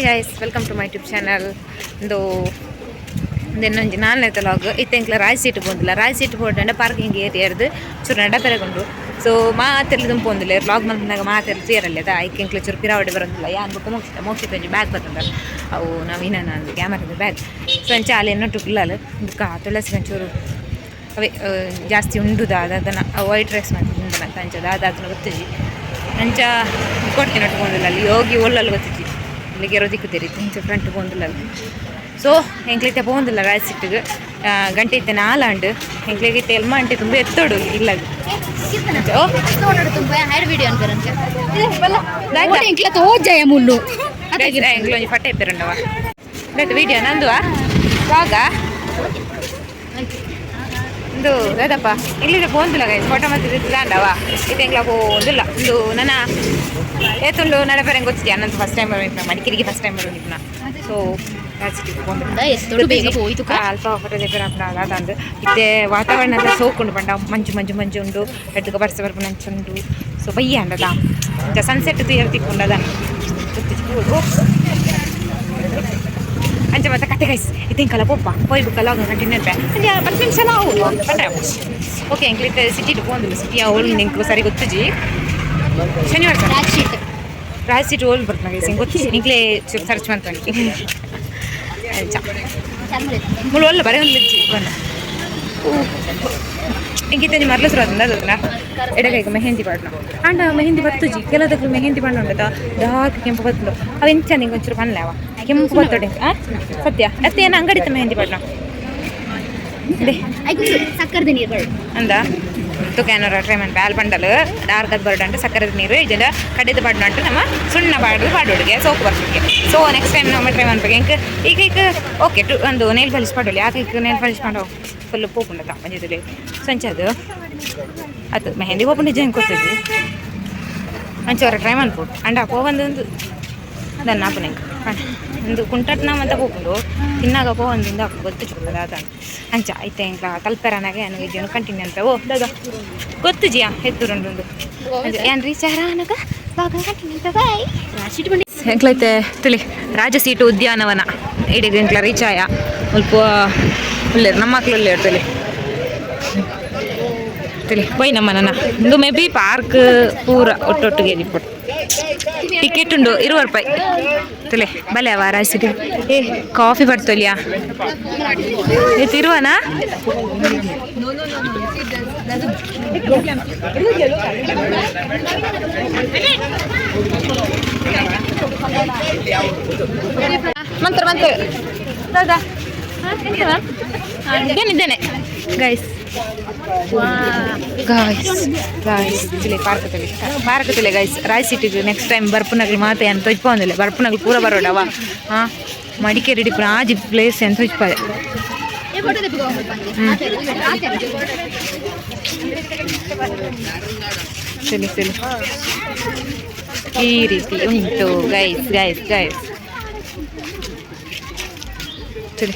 Hi guys welcome to my YouTube channel ಒಂದು ಇನ್ನೊಂದು ನಾಲ್ನೇ ಲಾಗ್ ಇತ್ತೆಂಕ್ಲ ರಾಯ್ ಸೀಟ್ ಬಂದಿಲ್ಲ. ರಾಯ್ ಸೀಟ್ ಹೋದಂಡ ಪಾರ್ಕಿಂಗ್ ಏರಿಯಾರ್ದು ಚೂರು ನಡ ತರಗೊಂಡು ಸೊ ಮಾತೆಲ್ಲ ಪೋಂದಿಲ್ಲ ಲಾಗ್ ಬಂದಾಗ ಮಾತೆಲ್ಲ ಸೇರಲ್ಲ ಅದ. ಐಕೆಂಕ್ಲ ಚೂರು ಪಿರಾವಡೆ ಬರೋದಿಲ್ಲ. ಯಾನ್ ಬುಕ್ಕ ಮುಗಿಸಿದ ಒಂಜಿ ಬ್ಯಾಗ್ ಬರ್ತದ ಅವು ನಾವು ಇನ್ನ ನಾನು ಕ್ಯಾಮರದ ಬ್ಯಾಗ್ ಸೊ ಅಂಚೆ ಅಲ್ಲಿ ಏನೊಟ್ಟು ಪಿಲ್ಲಲು ಬುಕ್ಕ ತುಳಸಿ ಒಂಚೂರು ಅವೇ ಜಾಸ್ತಿ ಉಂಡುದ. ಅದನ್ನು ವೈಟ್ ರೈಸ್ ಮಾಡ್ತಿದ್ದ ಅಂತ ಅಂಚದ ಅದು ಅದನ್ನು ಗೊತ್ತಿಜಿ ಅಂಚ ಕೊಡ್ತೀನಿ ಒಟ್ಕೊಂಡಿಲ್ಲ ಅಲ್ಲಿ. ಹೋಗಿ ಒಲ್ಲಲ್ಲಿ ಗೊತ್ತಿಜಿ ಇಲ್ಲಿಗೆ ಇರೋದಿಕ್ಕು ದಿಕ್ಕುತ್ತೀರಿ ಇಂಚ ಫ್ರಂಟ್ ಬಂದಿಲ್ಲ ಸೊ ಎಂಕ್ಲೈತೆ ಪೋಂದಿಲ್ಲ ರಾಯ್ ಸಿಟ್ಟಿಗೆ. ಗಂಟೆ ಇತ್ತೆ ನಾಲಾಂಡು ಎಂಕ್ಲಿಗೆ ತೆಲ್ಮ ಅಂಟೆ ತುಂಬ ಎತ್ತೋಡು ಇಲ್ಲ ಪಟ್ಟೆ ಇಪ್ಪಿರಂಡವ ವಿಡಿಯೋ ನಂದುವಾ. ವಾಗ ಇಂದು ಅದಪ್ಪ ಇಲ್ಲಿ ಪೋಂದಿಲ್ಲ ಗೈಸ್ ಫೋಟೋ ಮತ್ತೆ ದಾಂಡವ ಇದು ಎಂಗ್ಲ ಪೋಂದಿಲ್ಲ ಇಂದು ನನ್ನ ಏತುಂಡು ನಡಪರಂಗೆ ಗೊತ್ತಿದ್ಯಾ? ನಂದು ಫಸ್ಟ್ ಟೈಮ್ ಬರೋದು ಮಡಿಕೇರಿಗೆ ಫಸ್ಟ್ ಟೈಮ್ ಬರೋದು ಸೊ ಎತ್ತೋಡು ಬೇಗ ಹೋಯ್ತು ಅಲ್ಪ ಫೋಟೋ ದೇಪರ ಅದಂದು ಇತ್ತೆ ವಾತಾವರಣ ಎಲ್ಲ ಸೋಕೊಂಡು ಬಂಡ ಮಂಜು ಮಂಜು ಮಂಜು ಉಂಡು. ಎಡ್ಡುಗ ಬರ್ಸ ಬರ್ಬು ನಂಚುಂಡು ಸೊ ಬಯ್ಯ ಅಂಡದ ಈಗ ಸನ್ಸೆಟ್ ತೀರ್ ತಿಕ್ಕೊಂಡು ಅದ ಅಂಚೆ ಮತ್ತೆ ಗೈಸ್ ಇತ್ತಿಂಕಲ್ಲ ಪೊಪ್ಪ ಪೋಯ್ ಬುಕ್ಕಲ್ಲ ಆಗ ಕಂಟಿನ್ಯೂ ಅಂತೆ ಅಂಚೆ ಪತ್ತು ನಿಮಿಷ ನಾವು. ಬಂದ್ರೆ ಓಕೆ ಎಂಕ್ಲಿತ್ತೆ ಸಿಟಿ ಹೋಗಿಲ್ಲ ಸಿಟಿ ಅವಳು ನಿಂಗೆ ಸರಿ ಗೊತ್ತುಜಿ ಶನಿವಾರ sir? Raj seat Raj seat ಓಲ್ ಬರ್ತಾನೆ ಗೈಸ್ ಹಿಂಗೆ ಗೊತ್ತಿಲ್ಲ ಈಗಲೇ ಸರ್ಚ್ ಮಾಡ್ತಾನೆ ಮುಳು ಒಳ್ಳೆ ಬರೀ ಒಂದು ಬಣ್ಣ ಇಂಕಿತ್ತ ಮರಲು ಶುರು ಆದಿಂದ ಅದನ್ನ ಎಡಗೈಗೆ ಮೆಹಂದಿ ಬಣ್ಣ ಅಂಡ ಮೆಹಂದಿ ಬತ್ತುಜಿ ಕೆಲದಕ್ಕೆ ಮೆಹಂದಿ ಬಣ್ಣ ಉಂಟದ ಡಾರ್ಕ್ ಕೆಂಪು ಬತ್ತಲು ಅವು ಎಂಚ ನಿಂಗೆ ಒಂಚೂರು ಬಣ್ಣಲೆ ಬತ್ತೊಡೆ ಆ? ಸತ್ಯ. ಅತ್ತೆ ಏನು ಅಂಗಡಿ ತಮ್ಮ ಬಣ್ಣ ಬಡ್ಲ ಸಕ್ಕರದ ನೀರು ಅಂದ? ತುಕೇನರ ಟ್ರೈ ಮಾಡಿ. ಬ್ಯಾಲ್ ಬಂಡಲ್ ಡಾರ್ಕ್ ಅದು ಬರ್ಡ್ ಅಂದ್ರೆ ಸಕ್ಕರೆ ನೀರು ಇದೆಲ್ಲ ಕಡಿದ ಬಣ್ಣ ಉಂಟು ನಮ್ಮ ಸುಣ್ಣ ಬಾಡ್ದು ಬಾಡೋಡಿಗೆ ಸೋಪ್ ಬರ್ತಿಗೆ ಸೊ ನೆಕ್ಸ್ಟ್ ಟೈಮ್ ನಮ್ಮ ಟ್ರೈ ಮಾಡ್ಬೇಕು. ಹೆಂಗೆ ಈಗ ಈಗ ಓಕೆ ಟು ಒಂದು ನೇಲ್ ಪಾಲಿಶ್ ಮಾಡೋಲ್ಲ ಯಾಕೆ ಈಗ ನೇಲ್ ಪಾಲಿಶ್ ಮಾಡೋ? ಫುಲ್ ಪೋಪುಂಡದ ಮಂಜದಲ್ಲಿ ಸಂಚದು ಅದು ಮೆಹಂದಿ ಹೋಗ್ಬಿಟ್ಟು ನಿಜ ಹೆಂಗೆ ಕೊಟ್ಟಿದ್ವಿ ಮಂಚವರ ಟ್ರೈ ಮಾಡ್ಬೋದು ಅಂಡ ಪೋ ಒಂದು ದನ್ನ ಆಪನ ಒಂದು ಕುಂಟಟ್ನ ಅಂತ ಹೋಗ್ಕೊಂಡು ತಿನ್ನಾಗ ಪೋ ಒಂದಿಂದ ಗೊತ್ತು ಚುಕ್ಕದ ಅದ ಅಂಚ ಐತೆ ಇಂಕ ತಲ್ಪೆರನಾಗೆ ನನಗೆ ಜೀವನ ಕಂಟಿನ್ಯೂ ಅಂತ. ಓ ದಾದ ಗೊತ್ತು ಜಿಯ ಹೆತ್ತುರೊಂದೊಂದು ಏನು ರೀ ಬಂಡಿ ಎಂಕ್ಲೈತೆ ತಿಳಿ. ರಾಜಸೀಟು ಉದ್ಯಾನವನ. ಇಡೀ ಎಂಕ್ಲ ರೀಚ್ ಆಯ ಸ್ವಲ್ಪ ಉಳ್ಳೇರು ನಮ್ಮ ಮಕ್ಳು ಒಳ್ಳೆ ತಿಳಿ. ತಿಳಿ ಪೋಯ್ ನಮ್ಮ ನನ್ನ ಒಂದು ಮೇ ಬಿ ಪಾರ್ಕ್ ಪೂರ ಒಟ್ಟೊಟ್ಟಿಗೆ ಇಟ್ಬಿಟ್ಟು ಟಿಕೆಟ್ ಉಂಡು ಇರುವ ರೂಪಾಯಿ ತಿಳಿ ಬಲೆ ಅವ ರಾಜಸೀಟು ಏ ಕಾಫಿ ಬರ್ತೊಲಿಯಾ ಏ ತಿರುವನಾ ಮಂತ್ರ ಮಂತ್ರ ಹೌದಾ ಇದ್ದೇನೆ ಗೈಸ್ ಗಾಯ್ಸ್ ಗಾಯ್ಸ್ ತಿಳಿ ಪಾರ್ಕ್ ತಿಳಿ ಪಾರ್ಕ್ ತಿಳಿ ಗೈಸ್ ರಾಯ್ ಸಿಟಿಗೆ ನೆಕ್ಸ್ಟ್ ಟೈಮ್ ಬರ್ಪುನಗ್ಲು ಮಾತೆ ಅಂತ ತೊಜ್ಪೋಂದಿಲ್ಲ ಬರ್ಪುನಗ್ಲು ಪೂರ ಬರೋಡವ ಹಾಂ ಮಡಿಕೇರಿ ಡಿಪ್ಪ ಆಜಿ ಪ್ಲೇಸ್ ಅಂತ ತೊಜ್ಪದೆ ತಿಳಿ ತಿಳಿ ಈ ರೀತಿ ಉಂಟು ಗೈಸ್ ಗೈಸ್ ಗೈಸ್ ತಿಳಿ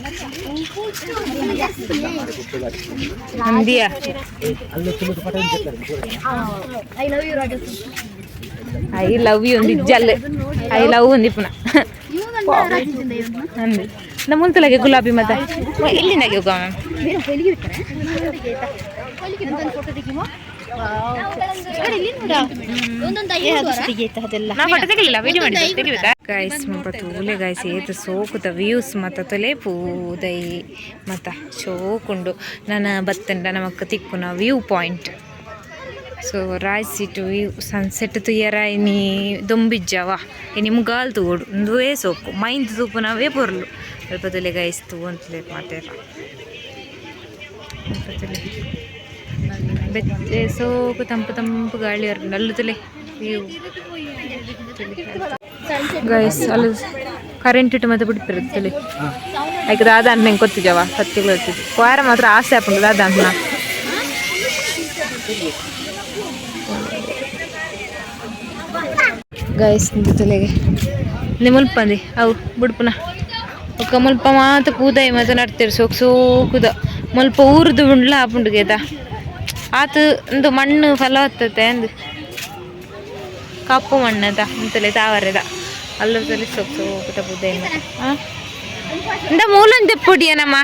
ಭಕ್ತನ ಹಲೋ ಬಿಟ್ಟು ಅವ್ರು ನಂದಿಯ I love you Raju I love you ಒಂದು ಇಜ್ಜಲ್ಲೆ ಐ ಲವ್ ಒಂದು ಪುನ ಅಂದಿ ನಮ್ಮ ಮುಂತಲಾಗೆ ಗುಲಾಬಿ ಮತ್ತೆ ಎಲ್ಲಿಂದಾಗೆ ಹೋಗ ನಾ ಗೈಸ್ ತೂಲೆ ಗೈಸ್ ಏತು ಸೋಕುದ ವ್ಯೂಸ್ ಮತ ತೊಲೆ ಪೂದೈ ಮತ ಶೋಕುಂಡು ನನ್ನ ಬತ್ತಂಡ ನಮಕ್ ತಿಕ್ಕುನ view point so Raj's seat view sunset ತುಯ್ಯರ ಇನಿ ದೊಂಬಿಜ್ಜವಾ ಇನಿ ಮುಗಾಲ್ ತೂಡು ಒಂದುವೇ ಸೋಕು ಮೈಂದ್ ತೂಪುನವೇ ಪೊರ್ಲು ಸ್ವಲ್ಪ ತೊಲೆ ಗೈಸ್ ತೂ ಮಾತೇರ ಬೆಚ್ಚೆ ಸೋಕು ತಂಪು ತಂಪು ಗಾಳಿ ಹೊರಗೆ ಅಲ್ಲುತ್ತಲೇ ವ್ಯೂ ಗೈಸ್ ಅಲ್ಲಿ ಕರೆಂಟ್ ಇಟ್ಟು ಮತ್ತೆ ಬಿಡ್ತಿರುತ್ತಲ್ಲಿ ಆಯ್ಕೆ ದಾದ ಅಂತ ನಂಗೆ ಗೊತ್ತಿದ್ದಾವ ಸತ್ಯಗಳು ಇರ್ತಿದ್ವಿ ವಾರ ಮಾತ್ರ ಆಸೆ ಹಾಕೊಂಡು ದಾದ ಅಂತ ನಾ ಗೈಸ್ ನಿಂತು ತಲೆಗೆ ನಿ ಮುಲ್ಪಂದಿ ಅವು ಬುಡ್ಪುನ ಒಕ್ಕ ಮುಲ್ಪ ಮಾತ ಕೂದಾಯಿ ಮಾತ ನಡ್ತೀರಿ ಸೋಕ್ ಸೋಕುದ ಮುಲ್ಪ ಊರ್ದು ಉಂಡ್ಲ ಆಪುಂಡುಗೇದ ಆತ ಒಂದು ಮಣ್ಣು ಫಲ ಹತ್ತತೆ ಅಂದು ಕಪ್ಪು ಮಣ್ಣದ ಅಂತಲೇ ತಾವರೆದ ಅಲ್ಲದಲ್ಲಿ ಸೊಪ್ಪು ಸೋಕುದ ಬುದ್ಧ ಇಂದ ಮೂಲನ್ ತೆಪ್ಪುಡಿಯನಮ್ಮ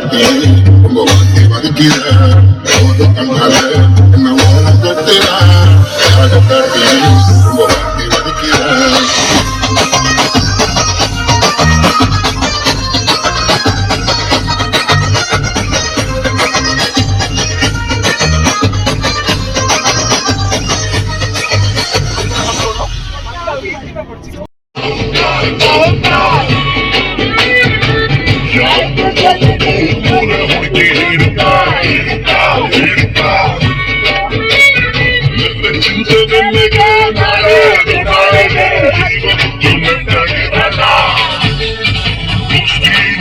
partir